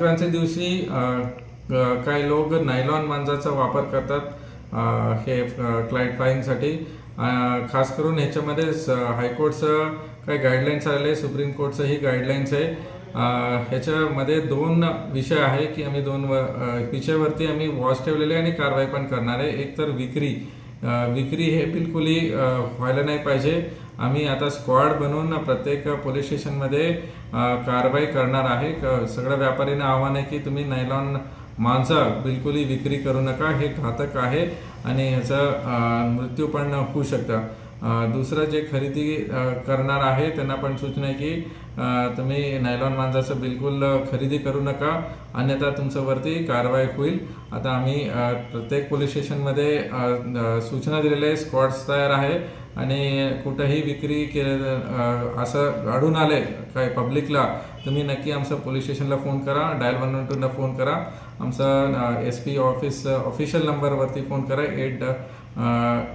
संक्रांती दिवशी काही लोक नायलॉन मांजाचा वापर करतात हे क्लाइंट फाईंगसाठी खास करून ह्याच्यामध्ये स- हायकोर्टचं काही गाईडलाईन्स आलेले सुप्रीम कोर्टचंही गाईडलाईन्स आहे. ह्याच्यामध्ये दोन विषय आहे की आम्ही दोन व- विषयावरती आम्ही वॉच ठेवलेले आणि कारवाई पण करणार. आहे एक तर विक्री. विक्री हे बिलकुलही व्हायला नाही पाहिजे. आम्ही आता स्क्वॉड बनवून प्रत्येक पोलीस स्टेशनमध्ये कारवाई करणार आहे. क- सगळ्या व्यापाऱ्यांना आव्हान आहे की तुम्ही नायलॉन मांसा बिलकुलही विक्री करू नका. हे घातक आहे आणि ह्याचा मृत्यू पण होऊ शकतं. दुसरं जे खरेदी करणार आहे त्यांना पण सूचना आहे की तुम्ही नायलॉन मांजाचं बिलकुल खरेदी करू नका. अन्यथा तुमच्यावरती कारवाई होईल. आता आम्ही प्रत्येक पोलीस स्टेशनमध्ये सूचना दिलेल्या आहे स्क्वॉड्स तयार आहे. आणि कुठंही विक्री केले असं आढळून आले काय पब्लिकला तुम्ही नक्की आमचं पोलीस स्टेशनला फोन करा डायल वन वन टूला फोन करा. आमचा एस पी ऑफिस ऑफिशियल नंबरवरती फोन करा eight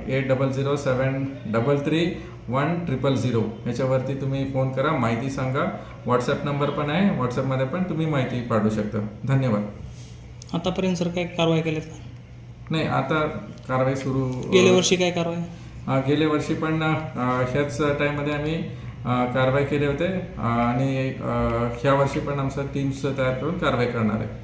eight double zero seven double three one triple zero ह्याच्यावरती तुम्ही फोन करा माहिती सांगा. व्हॉट्सॲप नंबर पण आहे व्हॉट्सॲपमध्ये पण तुम्ही माहिती पाठवू शकता. धन्यवाद. आतापर्यंत सर काय कारवाई केल्यात का? नाही आता कारवाई सुरू गेल्या वर्षी काय कारवाई? गेल्या वर्षी पण ह्याच टाईममध्ये आम्ही कारवाई केले होते. आणि ह्या वर्षी पण आमचं टीम्स तयार करून कारवाई करणार आहे.